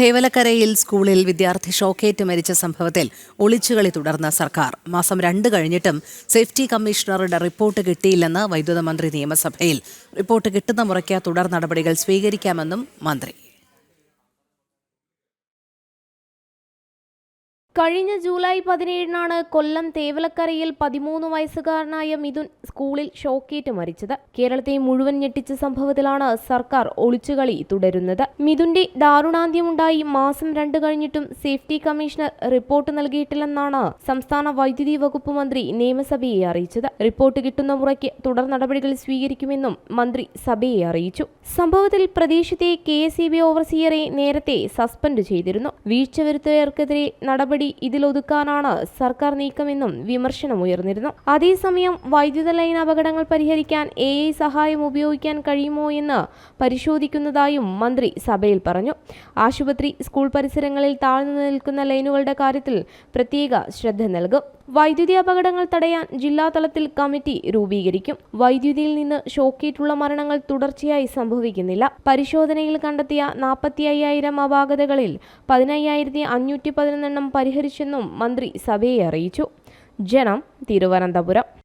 തേവലക്കരയിൽ സ്കൂളിൽ വിദ്യാർത്ഥി ഷോക്കേറ്റ് മരിച്ച സംഭവത്തിൽ ഒളിച്ചുകളി തുടർന്ന സർക്കാർ. മാസം രണ്ട് കഴിഞ്ഞിട്ടും സേഫ്റ്റി കമ്മീഷണറുടെ റിപ്പോർട്ട് കിട്ടിയില്ലെന്ന് വൈദ്യുത മന്ത്രി നിയമസഭയിൽ. റിപ്പോർട്ട് കിട്ടുന്ന മുറയ്ക്ക് തുടർ നടപടികൾ സ്വീകരിക്കാമെന്നും മന്ത്രി. കഴിഞ്ഞ ജൂലൈ പതിനേഴിനാണ് കൊല്ലം തേവലക്കരയിൽ പതിമൂന്ന് വയസ്സുകാരനായ മിഥുൻ സ്കൂളിൽ ഷോക്കേറ്റ് മരിച്ചത്. കേരളത്തെ മുഴുവൻ ഞെട്ടിച്ച സംഭവത്തിലാണ് സർക്കാർ ഒളിച്ചുകളി തുടരുന്നത്. മിഥുന്റെ ദാരുണാന്ത്യമുണ്ടായി മാസം രണ്ട് കഴിഞ്ഞിട്ടും സേഫ്റ്റി കമ്മീഷണർ റിപ്പോർട്ട് നൽകിയിട്ടില്ലെന്നാണ് സംസ്ഥാന വൈദ്യുതി വകുപ്പ് മന്ത്രി നിയമസഭയെ അറിയിച്ചത്. റിപ്പോർട്ട് കിട്ടുന്ന മുറയ്ക്ക് തുടർ നടപടികൾ സ്വീകരിക്കുമെന്നും മന്ത്രി സഭയെ അറിയിച്ചു. സംഭവത്തിൽ പ്രദേശത്തെ കെ എസ് ഇ ബി ഓവർസിയറെ നേരത്തെ സസ്പെൻഡ് ചെയ്തിരുന്നു. വീഴ്ച വരുത്തിയവർക്കെതിരെ നടപടി ഇതിലൊതുക്കാനാണ് സർക്കാർ നീക്കമെന്നും വിമർശനമുയർന്നിരുന്നു അതേസമയം വൈദ്യുത ലൈൻ അപകടങ്ങൾ പരിഹരിക്കാൻ എ ഐ സഹായം ഉപയോഗിക്കാൻ കഴിയുമോ എന്ന് പരിശോധിക്കുന്നതായും മന്ത്രി സഭയിൽ പറഞ്ഞു. ആശുപത്രി സ്കൂൾ പരിസരങ്ങളിൽ താഴ്ന്നു നിൽക്കുന്ന ലൈനുകളുടെ കാര്യത്തിൽ പ്രത്യേക ശ്രദ്ധ നൽകും. വൈദ്യുതി അപകടങ്ങൾ തടയാൻ ജില്ലാതലത്തിൽ കമ്മിറ്റി രൂപീകരിക്കും. വൈദ്യുതിയിൽ നിന്ന് ഷോക്കേറ്റുള്ള മരണങ്ങൾ തുടർച്ചയായി സംഭവിക്കുന്നില്ല. പരിശോധനയിൽ കണ്ടെത്തിയ നാൽപ്പത്തി അയ്യായിരം അപാകതകളിൽ പതിനയ്യായിരത്തി അഞ്ഞൂറ്റി പതിനൊന്നെണ്ണം പരിഹരിച്ചെന്നും മന്ത്രി സഭയെ അറിയിച്ചു. ജനം തിരുവനന്തപുരം.